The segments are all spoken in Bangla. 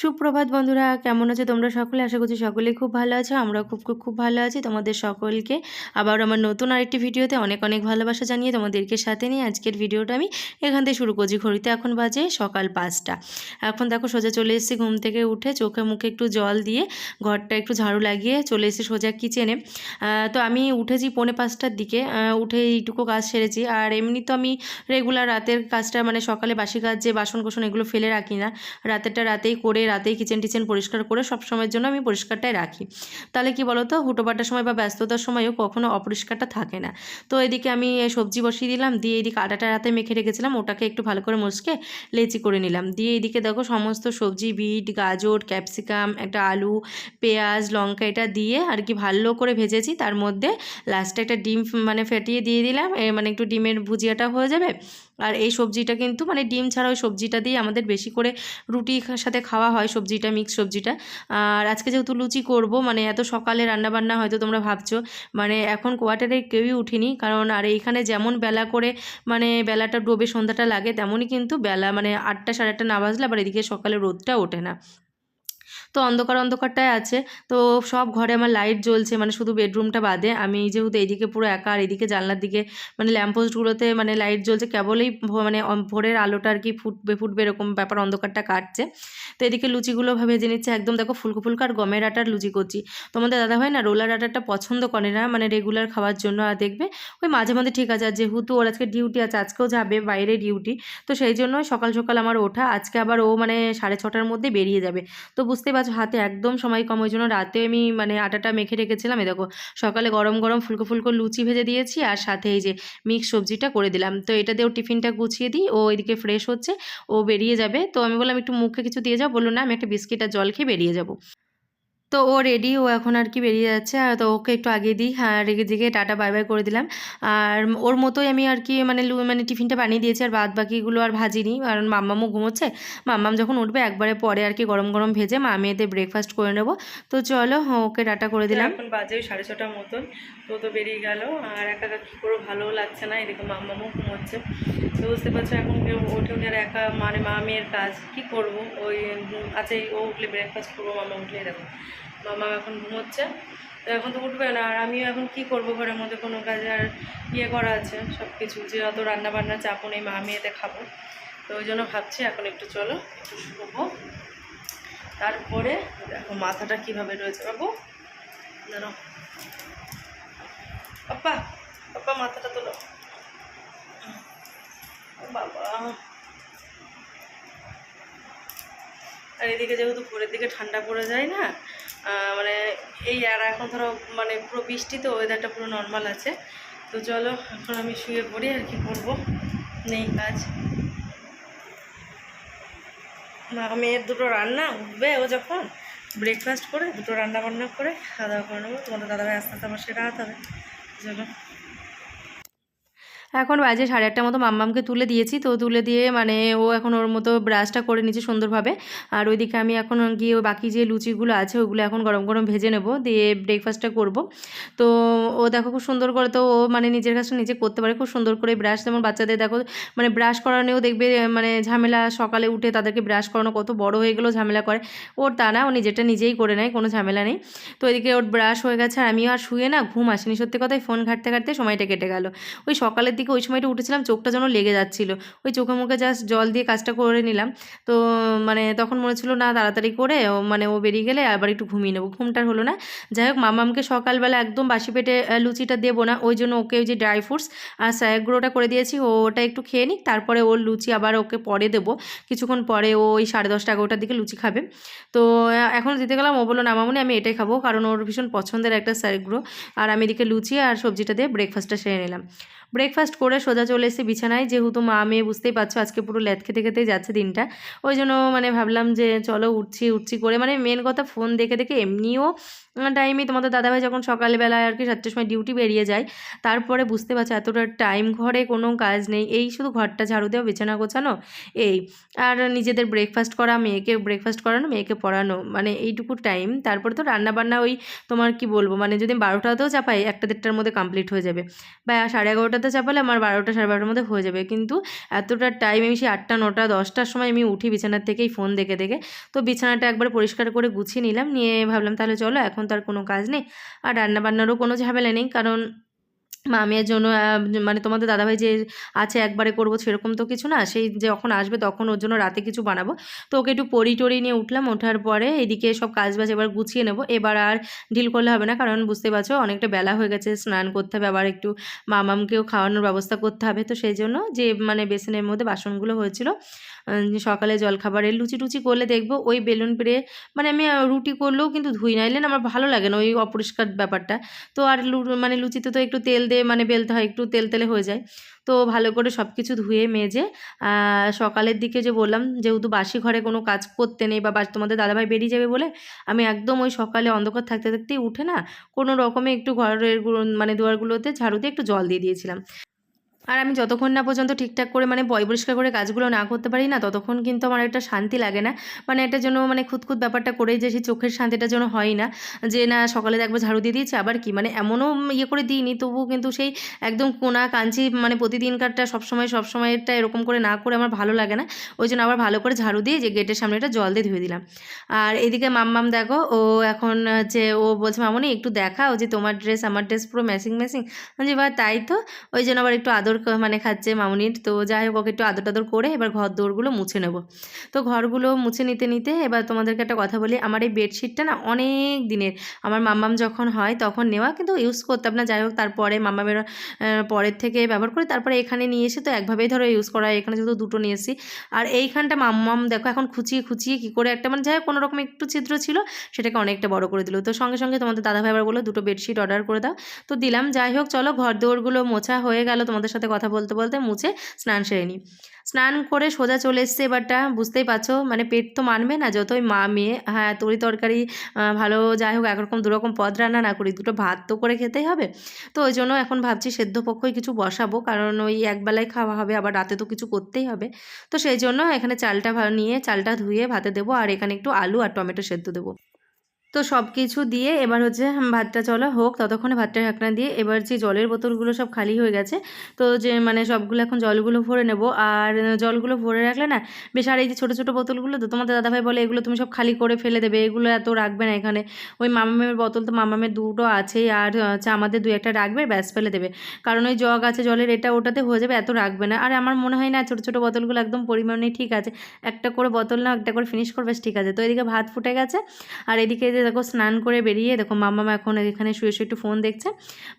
সুপ্রভাত বন্ধুরা, কেমন আছে তোমরা সকলে? আশা করছি সকলেই খুব ভালো আছো আমরা খুব খুব খুব ভালো আছি। তোমাদের সকলকে আবার আমার নতুন আরেকটি ভিডিওতে অনেক অনেক ভালোবাসা জানিয়ে তোমাদেরকে সাথে নিয়ে আজকের ভিডিওটা আমি এখান থেকে শুরু করছি। ঘড়িতে এখন বাজে সকাল পাঁচটা। এখন দেখো সোজা চলে এসেছি ঘুম থেকে উঠে, চোখে মুখে একটু জল দিয়ে ঘরটা একটু ঝাড়ু লাগিয়ে চলে এসেছি সোজা কিচেনে তো আমি উঠেছি পৌনে পাঁচটার দিকে উঠে এইটুকু কাজ সেরেছি। আর এমনি তো আমি রেগুলার রাতের কাজটা মানে সকালে বাসি কাজ যে বাসন কোসন এগুলো ফেলে রাখি না, রাতেরটা রাতেই করে রাতেই কিচেন টিচেন পরিষ্কার করে সব সময়ের জন্য আমি পরিষ্কারটাই রাখি। তাহলে কি বলতো? হুটোপাটার সময় বা ব্যস্ততার সময়ও কখনো অপরিষ্কারটা থাকে না। তো এদিকে আমি সবজি বসিয়ে দিলাম, দিয়ে এদিকে আটাটা রাতে মেখে রেখেছিলাম, ওটাকে একটু ভালো করে মশকে লেচি করে নিলাম। দিয়ে এদিকে দেখো সমস্ত সবজি, বিট, গাজর, ক্যাপসিকাম, একটা আলু, পেঁয়াজ, লঙ্কা এটা দিয়ে আর কি ভালো করে ভেজেছি। তার মধ্যে লাস্টে একটা ডিম মানে ফেটিয়ে দিয়ে দিলাম। মানে একটু ডিমের ভুজিয়াটা হয়ে যাবে। আর এই সবজিটা কিন্তু মানে ডিম ছাড়া ওই সবজিটা দিয়ে আমাদের বেশি করে রুটির সাথে খাওয়া হয় সবজিটা মিক্স সবজিটা। আর আজকে যেহেতু লুচি করব মানে এত সকালে রান্নাবান্না হয়তো তোমরা ভাবছ মানে এখন কোয়াটারে কেউই উঠিনি। কারণ আর এইখানে যেমন বেলা করে মানে বেলাটা ডোবে সন্ধ্যাটা লাগে, তেমনই কিন্তু বেলা মানে আটটা, সাড়ে আটটা না বাজলে আবার এদিকে সকালে রোদটা ওঠে না। তো অন্ধকার অন্ধকারটাই আছে। তো সব ঘরে আমার লাইট জ্বলছে মানে শুধু বেডরুমটা বাদে। আমি যেহেতু এইদিকে পুরো একা আর এদিকে জানলার দিকে মানে ল্যাম্পোস্টগুলোতে মানে লাইট জ্বলছে, কেবলই মানে ভোরের আলোটা আর কি ফুটবে ফুটবে এরকম ব্যাপার অন্ধকারটা কাটছে। তো এদিকে লুচিগুলো ভেজে নিচ্ছে একদম দেখো ফুলকো ফুলকো আর গমের আটার লুচি করছি। তোমাদের দাদা ভাই না রোলার আটারটা পছন্দ করে না মানে রেগুলার খাওয়ার জন্য, আর দেখবে ওই মাঝে মাঝে ঠিক আছে, আর যেহেতু ওর আজকে ডিউটি আছে, আজকেও যাবে বাইরে ডিউটি তো সেই জন্য সকাল সকাল আমার ওঠা, আজকে আবার ও মানে সাড়ে ছটার মধ্যে বেরিয়ে যাবে। তো বুঝতেই পারছ হাতে একদম সময় কম, ওই জন্য রাতে আমি মানে আটাটা মেখে রেখেছিলাম। এই দেখো, সকালে গরম গরম ফুলকো ফুলকো লুচি ভেজে দিয়েছি আর সাথে এই যে মিক্স সবজিটা করে দিলাম। তো এটা দিয়েও টিফিনটা গুছিয়ে দিই, ও এদিকে ফ্রেশ হচ্ছে, ও বেরিয়ে যাবে। তো আমি বললাম, একটু মুখে কিছু দিয়ে যাও। বলল, না, আমি একটা বিস্কিট আর জল খেয়ে বেরিয়ে যাব। তো ও রেডি ও এখন আর কি বেরিয়ে যাচ্ছে। আর তো ওকে একটু আগে দিই। হ্যাঁ রেগে দিকে টাটা বাই বাই করে দিলাম। আর ওর মতোই আমি আর কি মানে লু- মানে টিফিনটা বানিয়ে দিয়েছি। আর বাদ বাকিগুলো আর ভাজিনি কারণ মাম্মামও ঘুমোচ্ছে। মাম্মাম যখন উঠবে, একবারে পরে আর কি গরম গরম ভেজে মা আমি এতে ব্রেকফাস্ট করে নেব। তো চলো, ওকে টাটা করে দিলাম। এখন বাজে সাড়ে ছটার মতন। তো তো বেরিয়ে গেল। আর একা একা কী করব ভালোও লাগছে না। এদিকে মাম্মামও ঘুমোচ্ছে। তো বুঝতে পারছ, এখন কেউ ওঠে উঠে আর একা মানে মা, মেয়ের কাজ কি করব? ওই আছে ও উঠলে ব্রেকফাস্ট করব মামা উঠলে দেখো মামা এখন ঘুমোচ্ছে। তো এখন তো উঠবে না। আর আমিও এখন কি করব ঘরের মধ্যে? কোনো কাজে আর ইয়ে করা আছে সব কিছু যে অত রান্না বান্না চাপও নেই, মা মেয়েতে খাব। তো ওই জন্য ভাবছি এখন একটু চলো, একটু শুকবো তারপরে দেখো মাথাটা কীভাবে রয়েছে বাবু। জানো পাপ্পা পাপ্পা মাথাটা তোলো। বাবা। আর এদিকে যেহেতু ভোরের দিকে ঠান্ডা পড়ে যায় না মানে এই আর এখন ধরো মানে পুরো বৃষ্টি তো ওয়েদারটা পুরো নর্মাল আছে। তো চলো, এখন আমি শুয়ে পড়ি, আর কি করব? নেই কাজ। মেয়ের দুটো রান্না, উঠবে ও যখন? ব্রেকফাস্ট করে, দুটো রান্না বান্না করে খাওয়া দাওয়া করে নেব। তোমাদের দাদাভাই আস্তে আস্তে আমার সেটা হবে। চলো। এখন বাজে সাড়ে আটটার মতো মাম্মামকে তুলে দিয়েছি, তো তুলে দিয়ে মানে ও এখন ওর মতো ব্রাশটা করে নিচ্ছে সুন্দরভাবে। আর ওইদিকে আমি এখন গিয়ে বাকি যে লুচিগুলো আছে ওগুলো এখন গরম গরম ভেজে নেব, দিয়ে ব্রেকফাস্টটা করব। তো ও দেখো খুব সুন্দর করে তো ও মানে নিজের কাজটা নিজে করতে পারে, খুব সুন্দর করে ব্রাশ যেমন বাচ্চাদের দেখো মানে ব্রাশ করানোও দেখবে মানে ঝামেলা সকালে উঠে তাদেরকে ব্রাশ করানো কত বড় হয়ে গেলেও ঝামেলা করে। ওর তা না, ও নিজেরটা নিজেই করে নেয়, কোনো ঝামেলা নেই। তো এদিকে ওর ব্রাশ হয়ে গেছে, আর আমিও আর শুয়ে না, ঘুম আসেনি। সত্যি কথাই ফোন ঘাঁটতে ঘাঁটতে সময়টা কেটে গেল। ওই সকালের দিকে ওই সময়টা উঠেছিলাম, চোখটা যেন লেগে যাচ্ছিল। ওই চোখে মুখে জাস্ট জল দিয়ে কাজটা করে নিলাম। তো মানে তখন মনে ছিল, না, তাড়াতাড়ি করে মানে ও বেরিয়ে গেলে আবার একটু ঘুমিয়ে নেব। ঘুমটার হলো না। যাই হোক, মামামকে সকালবেলা একদম বাসি পেটে লুচিটা দেবো না। ওই জন্য ওকে ওই যে ড্রাই ফ্রুটস আর স্যাগুড়োটা করে দিয়েছি। ও ওটা একটু খেয়ে নিক, তারপরে ওর লুচি আবার ওকে পরে দেবো। কিছুক্ষণ পরে ও ওই সাড়ে দশটা, এগারোটার দিকে লুচি খাবে। তো এখন দিতে গেলাম, ও বলল, না, মামুনি, আমি এটাই খাব, কারণ ওর ভীষণ পছন্দের একটা স্যাগুড়ো আর আমি এদিকে লুচি আর সবজিটা দিয়ে ব্রেকফাস্টটা সেরে নিলাম। ব্রেকফাস্ট করে সোজা চলে এসেছি বিছানায়। যেহেতু মা, মেয়ে বুঝতেই পারছ আজকে পুরো ল্যাদ খেতে খেতেই যাচ্ছে দিনটা। ওই জন্য মানে ভাবলাম যে চলো উঠছি উঠছি করে মানে মেন কথা ফোন দেখে দেখে এমনিও টাইমে তোমাদের দাদাভাই যখন সকালবেলায় আর কি সাতটার সময় ডিউটি বেরিয়ে যায়, তারপরে বুঝতে পারছ এতটা টাইম ঘরে কোনো কাজ নেই। এই শুধু ঘরটা ঝাড়ু দেওয়া, বিছানা গোছানো, এই। আর নিজেদের ব্রেকফাস্ট করা, মেয়েকে ব্রেকফাস্ট করানো, মেয়েকে পড়ানো মানে এইটুকু টাইম তারপরে তো রান্নাবান্না ওই তোমার কি বলব মানে যদি বারোটাতেও চাপাই একটা দেড়টার মধ্যে কমপ্লিট হয়ে যাবে। বা সাড়ে এগারোটা একটাতে চাপালে আমার বারোটা সাড়ে বারোটার মধ্যে হয়ে যাবে। কিন্তু এতটা টাইম আমি সেই আটটা, নটা, দশটার সময় আমি উঠি বিছানার থেকেই ফোন দেখে দেখে। তো বিছানাটা একবার পরিষ্কার করে গুছিয়ে নিলাম। নিয়ে ভাবলাম তাহলে চলো, এখন তার কোনো কাজ নেই। আর রান্নাবান্নারও কোনো ঝামেলা নেই। কারণ মামিয়ার জন্য মানে তোমাদের দাদাভাই যে আছে একবারে করব সেরকম তো কিছু না, সেই যখন আসবে তখন ওর জন্য রাতে কিছু বানাবো। তো ওকে একটু পরি টরি নিয়ে উঠলাম, ওঠার পরে এদিকে সব কাজ বাজ এবার গুছিয়ে নেব। এবার আর ঢিল করলে হবে না, কারণ বুঝতে পারছ অনেকটা বেলা হয়ে গেছে, স্নান করতে হবে, আবার একটু মামামকেও খাওয়ানোর ব্যবস্থা করতে হবে। তো সেই জন্য যে মানে বেসিনের মধ্যে বাসনগুলো হয়েছিল সকালে জলখাবারের লুচি টুচি করলে দেখব ওই বেলুন পেরে মানে আমি রুটি করলেও কিন্তু ধুই নাইলে না আমার ভালো লাগে না ওই অপরিষ্কার ব্যাপারটা। তো আর মানে লুচিতে তো একটু তেল দিয়ে মানে বেলতে হয়, একটু তেল তেলে হয়ে যায়। তো ভালো করে সব কিছু ধুয়ে, মেজে সকালের দিকে যে বললাম, যেহেতু বাসি ঘরে কোনো কাজ করতে নেই বা তোমাদের দাদাভাই বেরিয়ে যাবে বলে, আমি একদম ওই সকালে অন্ধকার থাকতে থাকতেই উঠে না, কোনো রকমে একটু ঘরের মানে দুয়ারগুলোতে ঝাড়ু দিয়ে একটু জল দিয়ে দিয়েছিলাম। আর আমি যতক্ষণ না পর্যন্ত ঠিকঠাক করে মানে বয় পরিষ্কার করে কাজগুলো না করতে পারি না, ততক্ষণ কিন্তু আমার একটা শান্তি লাগে না। মানে একটা জন্য মানে খুঁতখুত ব্যাপারটা করে যে সেই চোখের শান্তিটা যেন হয় না। যে না, সকালে একবার ঝাড়ু দিয়ে দিয়েছে, আবার কি? মানে এমনও ইয়ে করে দিইনি, তবুও কিন্তু সেই একদম কোনা কাঞ্চি মানে প্রতিদিনকারটা সবসময় সবসময়টা এরকম করে না করে আমার ভালো লাগে না। ওই জন্য আবার ভালো করে ঝাড়ু দিয়ে যে গেটের সামনেটা জল দিয়ে ধুয়ে দিলাম। আর এদিকে মাম্মাম দেখো, ও এখন যে ও বলছে, মামনি, একটু দেখাও যে তোমার ড্রেস আমার ড্রেস পুরো ম্যাচিং ম্যাচিং যে বা তাই তো? ওই জন্য আবার একটু আদর ক- মানে খাচ্ছে মামুনির। তো যাই হোক, ওকে একটু আদর টাদর করে এবার ঘর দৌড়গুলো মুছে নেব। তো ঘরগুলো মুছে নিতে নিতে এবার তোমাদেরকে একটা কথা বলি, আমার এই বেডশিটটা না অনেক দিনের। আমার মাম্মাম যখন হয় তখন নেওয়া কিন্তু ইউজ করতাম না। যাই হোক, তারপরে মাম্মামের পরের থেকে ব্যবহার করে তারপরে এখানে নিয়ে এসে তো একভাবেই ধরো ইউজ করা। এখানে যেহেতু দুটো নিয়ে এসেছি। আর এইখানটা মাম্মাম দেখো এখন খুঁচিয়ে খুঁচিয়ে কী করে একটা মানে যাই হোক, কোনো রকম একটু ছিদ্র ছিল, সেটাকে অনেকটা বড় করে দিল। তো সঙ্গে সঙ্গে তোমাদের দাদাভাই আবার বলল, দুটো বেডশিট অর্ডার করে দাও। তো দিলাম। যাই হোক, চলো ঘর দৌড়গুলো মোছা হয়ে গেল তোমাদের সাথে কথা বলতে বলতে মুছে স্নান সেরে নিই স্নান করে সোজা চলে এসছে এবারটা, বুঝতেই পারছ? মানে পেট তো মানবে না, যতই মা, মেয়ে হ্যাঁ তরি তরকারি ভালো যাই হোক, একরকম, দুরকম পদ রান্না না করি, দুটো ভাত তো করে খেতেই হবে। তো ওই জন্য এখন ভাবছি সেদ্ধ পক্ষই কিছু বসাবো, কারণ ওই একবেলায় খাওয়া হবে, আবার রাতে তো কিছু করতেই হবে। তো সেই জন্য এখানে চালটা নিয়ে চালটা ধুয়ে ভাতে দেবো, আর এখানে একটু আলু আর টমেটো সেদ্ধ দেবো। তো সব কিছু দিয়ে এবার হচ্ছে ভাতটা চলা হোক, ততক্ষণে ভাতটা ঢাকনা দিয়ে এবার যে জলের বোতলগুলো সব খালি হয়ে গেছে, তো যে মানে সবগুলো এখন জলগুলো ভরে নেব। আর জলগুলো ভরে রাখলে না, বেশ আর এই যে ছোটো ছোটো বোতলগুলো তো তোমাদের দাদাভাই বলে, এগুলো তুমি সব খালি করে ফেলে দেবে, এগুলো এত রাখবে না এখানে। ওই মামামের বোতল তো মামামের দুটো আছেই আর হচ্ছে আমাদের দু একটা রাখবে, ব্যাস ফেলে দেবে। কারণ ওই জগ আছে জলের, এটা ওটাতে হয়ে যাবে, এত রাখবে না। আর আমার মনে হয় না, ছোটো ছোটো বোতলগুলো একদম পরিমাণে ঠিক আছে। একটা করে বোতল না, একটা করে ফিনিশ করবে ঠিক আছে। তো এদিকে ভাত ফুটে গেছে, আর এদিকে যে দেখো, স্নান করে বেরিয়ে দেখো, মাম্মা এখন এখানে শুয়ে শুয়ে একটু ফোন দেখছে।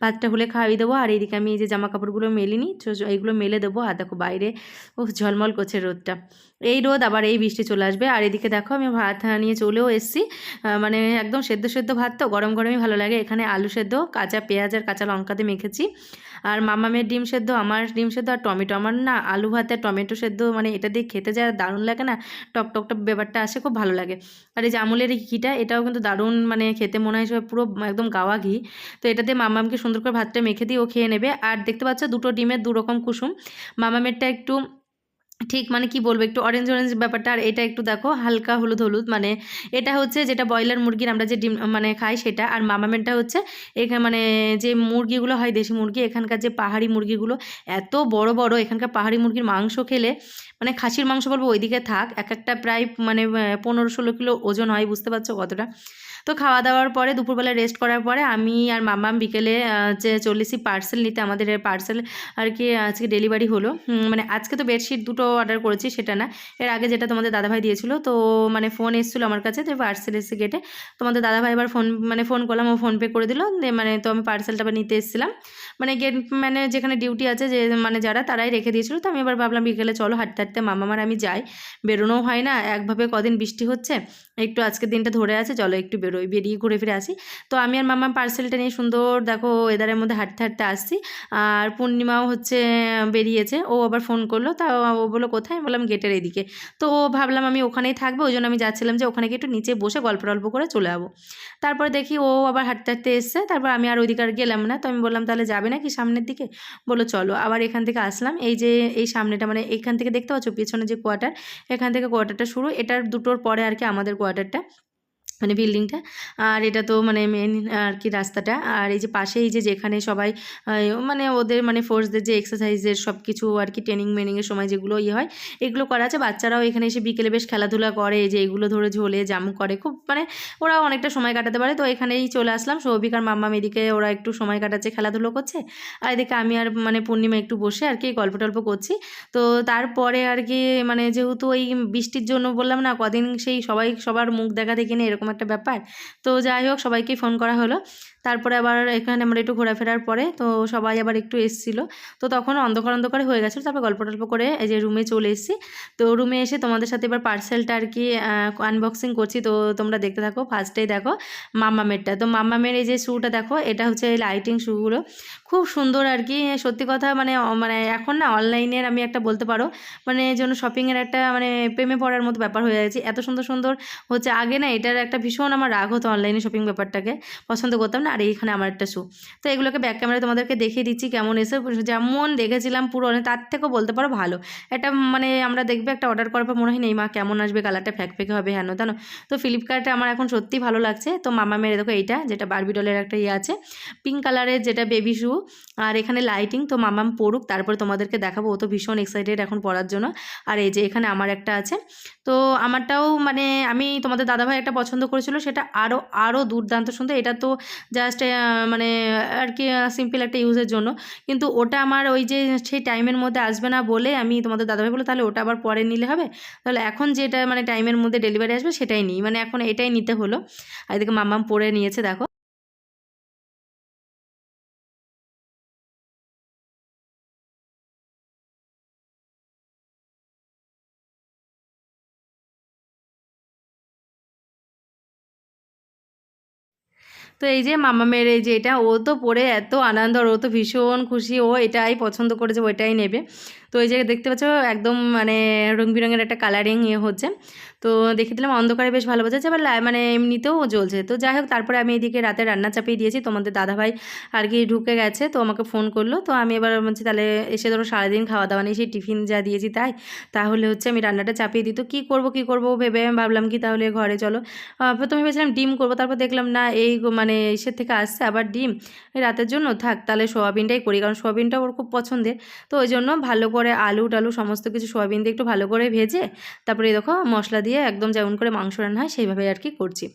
ভাতটা হলে খাওয়াই দেবো, আর এইদিকে আমি এই যে জামা কাপড়গুলো মেলিনি এইগুলো মেলে দেবো। আর দেখো বাইরে ও ঝলমল করছে রোদটা। এই রোদ আবার এই বৃষ্টি চলে আসবে। আর এদিকে দেখো, আমি ভাত নিয়ে চলেও এসেছি। মানে একদম সেদ্ধ সেদ্ধ ভাত তো, গরম গরমই ভালো লাগে। এখানে আলু সেদ্ধ, কাঁচা পেঁয়াজ আর কাঁচা লঙ্কাতে মেখেছি। আর মামামের ডিম সেদ্ধ, আমার ডিম সেদ্ধ আর টমেটো। আমার না আলু ভাতে টমেটো সেদ্ধ মানে এটা দিয়ে খেতে যা দারুণ লাগে না, টক টক টক ব্যাপারটা আসে, খুব ভালো লাগে। আর এই যে আমুলের ঘিটা, এটাও কিন্তু দারুণ মানে খেতে মনে হয় সব পুরো একদম গাওয়া ঘি। তো এটা দিয়ে মামামকে সুন্দর করে ভাতটা মেখে দিয়ে ও খেয়ে নেবে। আর দেখতে পাচ্ছ দুটো ডিমের দু রকম কুসুম। মামামেরটা একটু ঠিক মানে কি বলব, একটু অরেঞ্জ অরেঞ্জ ব্যাপারটা। আর এটা একটু দেখো হালকা হলুদ হলুদ। মানে এটা হচ্ছে যেটা ব্রয়লার মুরগির আমরা যে ডিম মানে খাই সেটা। আর মামামেরটা হচ্ছে এখানে মানে যে মুরগিগুলো হয় দেশি মুরগি, এখানকার যে পাহাড়ি মুরগিগুলো এত বড় বড় এখানকার পাহাড়ি মুরগির মাংস খেলে মানে খাসির মাংস বলব ওইদিকে থাক। এক একটা প্রায় মানে পনেরো ষোলো কিলো ওজন হয়, বুঝতে পারছ কতটা? তো খাওয়া দাওয়ার পরে দুপুরবেলা রেস্ট করার পরে আমি আর মাম্মাম বিকেলে যে চল্লিশি পার্সেল নিতে আমাদের পার্সেল আর কি আজকে ডেলিভারি হলো। মানে আজকে তো বেডশিট দুটো অর্ডার করেছি, সেটা না। এর আগে যেটা তোমাদের দাদাভাই দিয়েছিল, তো মানে ফোন এসেছিল আমার কাছে তো পার্সেল এসে গেটে তোমাদের দাদাভাই এবার ফোন মানে ফোন করলাম, ও ফোনপে করে দিল মানে তো আমি পার্সেলটা আবার নিতে এসেছিলাম। মানে গেট মানে যেখানে ডিউটি আছে যে মানে যারা তারাই রেখে দিয়েছিল। তো আমি এবার ভাবলাম বিকেলে চলো হাঁটতে হাঁটতে মামামার আমি যাই। বেরোনোও হয় না, একভাবে কদিন বৃষ্টি হচ্ছে, একটু আজকের দিনটা ধরে আছে, চলো একটু বেরোই, বেরিয়ে ঘুরে ফিরে আসি। তো আমি আর মামা পার্সেলটা নিয়ে সুন্দর দেখো ওয়েদারের মধ্যে হাঁটতে হাঁটতে আসছি। আর পূর্ণিমাও হচ্ছে, বেরিয়েছে, ও আবার ফোন করল, তা ও বলল, কোথায়? বললাম, গেটের এদিকে। তো ও ভাবলাম আমি ওখানেই থাকব, ওই জন্য আমি যাচ্ছিলাম যে, ওখানে একটু নিচে বসে গল্প টল্প করে চলে যাব। তারপরে দেখি ও আবার হাঁটতে হাঁটতে এসছে, তারপর আমি আর ওইদিকে আর গেলাম না। তো আমি বললাম, তাহলে যাবে নাকি সামনের দিকে? বলো চলো। আবার এখান থেকে আসলাম। এই যে, এই সামনেটা মানে এখান থেকে দেখতে পাচ্ছ পিছনে যে কোয়ার্টার এখান থেকে কোয়ার্টারটা শুরু। এটার দুটোর পরে আর কি আমাদের কোয়ার্টারটা মানে বিল্ডিংটা আর এটা তো মানে মেন আর কি রাস্তাটা। আর এই যে পাশেই যে যেখানে সবাই মানে ওদের মানে ফোর্সদের যে এক্সারসাইজের সব কিছু আর কি ট্রেনিং মেনিংয়ের সময় যেগুলো ইয়ে হয়, এগুলো করা আছে। বাচ্চারাও এখানে এসে বিকেলে বেশ খেলাধুলা করে যে এগুলো ধরে ঝোলে জাম্প করে। খুব মানে ওরা অনেকটা সময় কাটাতে পারে। তো এখানেই চলে আসলাম। সৌভিক আর মাম্মাম এদিকে ওরা একটু সময় কাটাচ্ছে, খেলাধুলো করছে। আর এদিকে আমি আর মানে পূর্ণিমা একটু বসে আর কি গল্প টল্প করছি। তো তারপরে আর কি মানে যেহেতু ওই বৃষ্টির জন্য বললাম না, কদিন সেই সবাই সবার মুখ দেখা দেখি না এরকম একটা ব্যাপার। তো যাই হোক সবাইকে ফোন করা হলো। তারপরে আবার এখানে আমরা একটু ঘোরাফেরার পরে, তো সবাই আবার একটু এসেছিল। তো তখন অন্ধকার অন্ধকার হয়ে গেছিল, তারপর গল্প টল্প করে এই যে রুমে চলে এসেছি। তো রুমে এসে তোমাদের সাথে এবার পার্সেলটা আর কি আনবক্সিং করছি। তো তোমরা দেখতে থাকো ফার্স্টেই দেখো মাম্মামেরটা তো মাম্মামের এই যে শ্যুটা দেখো, এটা হচ্ছে এই লাইটিং শ্যুগুলো খুব সুন্দর আর কি, সত্যি কথা মানে মানে এখন না অনলাইনের আমি একটা বলতে পারো মানে যেন শপিংয়ের একটা মানে প্রেমে পড়ার মতো ব্যাপার হয়ে যাচ্ছে এত সুন্দর সুন্দর হচ্ছে, আগে না এটার একটা ভীষণ আমার রাগ হতো অনলাইনে শপিং ব্যাপারটাকে, পছন্দ করতাম না। আর এইখানে আমার একটা শু তো এগুলোকে ব্যাক ক্যামেরা তোমাদেরকে দেখিয়ে দিচ্ছি কেমন এসে, যেমন দেখেছিলাম পুরো তার থেকেও বলতে পারো ভালো। এটা মানে আমরা দেখবে একটা অর্ডার করার পর মনে হয়, নেই মা, কেমন আসবে? কালারটা ফ্যাক ফেকে হবে হেন তেন তো ফ্লিপকার্টে আমার এখন সত্যি ভালো লাগছে। তো মামা মেরে দেখো এইটা, যেটা বারবি ডলের একটা ইয়ে আছে। পিঙ্ক কালারের যেটা বেবি শু আর এখানে লাইটিং তো মামাম পড়ুক, তারপরে তোমাদেরকে দেখাবো। ও তো ভীষণ এক্সাইটেড এখন পড়ার জন্য। আর এই যে এখানে আমার একটা আছে। তো আমারটাও মানে আমি তোমাদের দাদাভাই একটা পছন্দ করেছিল, সেটা আরও আরও দুর্দান্ত সুন্দর। এটা তো জাস্ট মানে আর কি সিম্পল একটা ইউজের জন্য। কিন্তু ওটা আমার ওই যে, সেই টাইমের মধ্যে আসবে না বলে আমি তোমাদের দাদাভাই বলো তাহলে ওটা আবার পরে নিলে হবে? তাহলে এখন যেটা মানে টাইমের মধ্যে ডেলিভারি আসবে, সেটাই নিই। মানে এখন এটাই নিতে হলো। আর এদিকে মাম্মাম পরে নিয়েছে, দেখো। তো এই যে মামা মামামের এই যে এটা, ও তো পরে এত আনন্দ আর ও তো ভীষণ খুশি, ও এটাই পছন্দ করেছে ওইটাই নেবে। তো এই যে দেখতে পাচ্ছ একদম মানে রং বেরঙের একটা কালারিং ইয়ে হচ্ছে। তো দেখে দিলাম, অন্ধকারে বেশ ভালো বোঝাচ্ছে আবার মানে এমনিতেও জ্বলছে। তো যাই হোক, তারপরে আমি এদিকে রাতে রান্না চাপিয়ে দিয়েছি, তোমাদের দাদাভাই আর কি ঢুকে গেছে, তো আমাকে ফোন করল। তো আমি এবার বলছি, তাহলে এসে ধরো সারাদিন খাওয়া দাওয়া নেই, সেই টিফিন যা দিয়েছি তাই। তাহলে হচ্ছে আমি রান্নাটা চাপিয়ে দিই। তো কী করব কী করব ভেবে আমি ভাবলাম কি, তাহলে ঘরে চলো। প্রথমে ভেবেছিলাম ডিম করব, তারপর দেখলাম না, এই মানে ইসের থেকে আসছে আবার ডিম। রাতের জন্য, থাক, তাহলে সোয়াবিনটাই করি, কারণ সোয়াবিনটা ওর খুব পছন্দের। তো ওই জন্য ভালো করে আলু টালু সমস্ত কিছু সোয়াবিন দিয়ে একটু ভালো করে ভেজে তারপরে দেখো মশলা দিয়ে একদম যেমন করে মাংস রান্না হয় সেইভাবে আর কি করছি।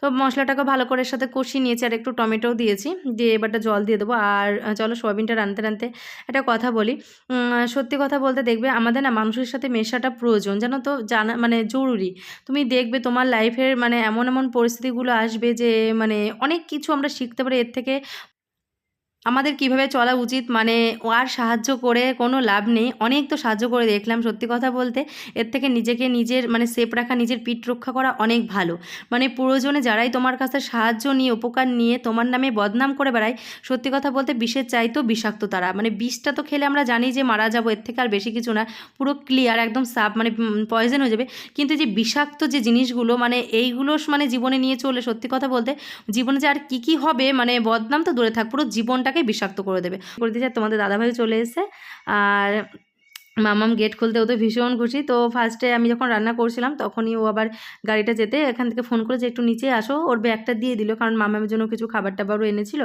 তো মশলাটাকে ভালো করে সাথে কষিয়ে নিয়েছি আর একটু টমেটোও দিয়েছি। দিয়ে এবারটা জল দিয়ে দেবো। আর চলো সোয়াবিনটা রানতে রানতে একটা কথা বলি। সত্যি কথা বলতে দেখবে আমাদের না মানুষের সাথে মেশাটা প্রয়োজন। জানো তো? জানা মানে জরুরি। তুমি দেখবে তোমার লাইফের মানে এমন এমন পরিস্থিতিগুলো আসবে যে মানে অনেক কিছু আমরা শিখতে পারি। এর থেকে আমাদের কীভাবে চলা উচিত মানে আর সাহায্য করে কোনো লাভ নেই। অনেক তো সাহায্য করে দেখলাম সত্যি কথা বলতে। এর থেকে নিজেকে নিজের মানে সেফ রাখা, নিজের পিঠ রক্ষা করা অনেক ভালো। মানে প্রয়োজনে যারাই তোমার কাছে সাহায্য নিয়ে, উপকার নিয়ে তোমার নামে বদনাম করে বেড়ায়, সত্যি কথা বলতে বিষের চাইতেও বিষাক্ত তারা। মানে বিষটা তো খেলে আমরা জানি যে মারা যাব, এর থেকে আর বেশি কিছু না। পুরো ক্লিয়ার একদম সাফ মানে পয়জন হয়ে যাবে। কিন্তু যে বিষাক্ত যে জিনিসগুলো মানে এইগুলো মানে জীবনে নিয়ে চলে সত্যি কথা বলতে, জীবনে যে আর কী কী হবে মানে বদনাম তো দূরে থাক, পুরো জীবনটাকে বিষাক্ত করে দেবে। করে দিয়েছে তোমাদের দাদাভাই চলে এসে আর মামাম গেট খুলতে ও তো ভীষণ খুশি। তো ফার্স্টে আমি যখন রান্না করছিলাম, তখনই ও আবার গাড়িটা যেতে এখান থেকে ফোন করে যে একটু নিচে আসো। ওর ব্যাগটা দিয়ে দিল, কারণ মামামের জন্য কিছু খাবার টাবারও এনেছিল।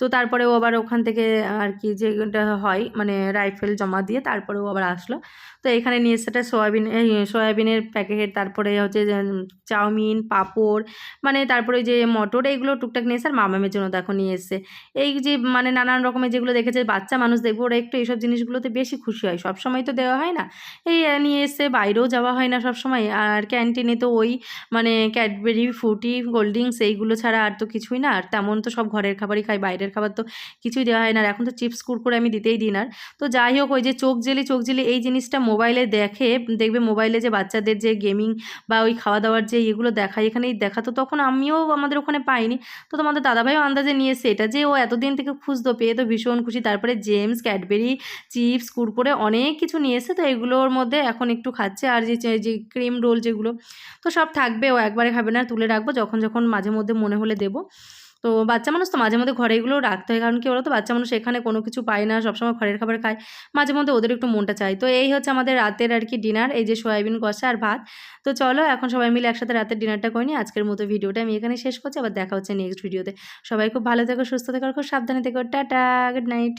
তো তারপরে ও আবার ওখান থেকে আর কি যেটা হয় মানে রাইফেল জমা দিয়ে তারপরে ও আবার আসলো। তো এখানে নিয়ে একটা সয়াবিন সয়াবিনের প্যাকেট তারপরে হচ্ছে চাউমিন, পাঁপড় মানে তারপরে যে মটর, এইগুলো টুকটাক নিয়ে এসে আর মামামের জন্য দেখো নিয়ে এসছে এই যে মানে নানান রকমের যেগুলো দেখেছে, বাচ্চা মানুষ দেখব, ওরা একটু এইসব জিনিসগুলোতে বেশি খুশি হয়। সব সময় তো দেওয়া হয় না। এই নিয়ে এসে বাইরেও যাওয়া হয় না সব সময় আর ক্যান্টিনে তো ওই মানে ক্যাডবেরি ফ্রুটি কোল্ড ড্রিঙ্কস এইগুলো ছাড়া আর তো কিছুই না। আর তেমন তো সব ঘরের খাবারই খাই, বাইরের খাবার তো কিছুই দেওয়া হয় না। আর এখন তো চিপস, কুরকুরে আমি দিতেই দিই না তো যাই হোক, ওই যে চোখ জেলি চোখ জেলি এই জিনিসটা মোবাইলে দেখে, দেখবে মোবাইলে যে বাচ্চাদের যে গেমিং বা ওই খাওয়া দাওয়ার যে ইয়েগুলো দেখায়, এখানেই দেখাতো তখন আমিও আমাদের ওখানে পাইনি। তো তোমাদের দাদাভাইও আন্দাজে নিয়ে এসে এটা যে ও এতদিন থেকে খুঁজতো, পেয়ে তো ভীষণ খুশি। তারপরে জেমস ক্যাডবেরি চিপস কুরকুরে অনেক কিছু নিয়ে এসে তো এগুলোর মধ্যে এখন একটু খাচ্ছে। আর যে যে ক্রিম রোল যেগুলো, তো সব থাকবে, ও একবারে খাবে না, তুলে রাখব, যখন যখন মাঝে মধ্যে মনে হলে দেবো। তো বাচ্চা মানুষ তো মাঝে মধ্যে ঘরে এগুলো রাখতে হয়, কারণ কি বলো তো বাচ্চা মানুষ এখানে কোনো কিছু পায় না, সবসময় ঘরের খাবার খায়। মাঝে মধ্যে ওদের একটু মনটা চায়। তো এই হচ্ছে আমাদের রাতের আর কি ডিনার এই যে সয়াবিন কষা আর ভাত। তো চলো, এখন সবাই মিলে একসাথে রাতের ডিনারটা করে নিই। আজকের মতো ভিডিওটা আমি এখানে শেষ করছি। আবার দেখা হচ্ছে নেক্সট ভিডিওতে সবাই খুব ভালো থেকো, সুস্থ থেকো খুব সাবধানে থেকো। Tata good night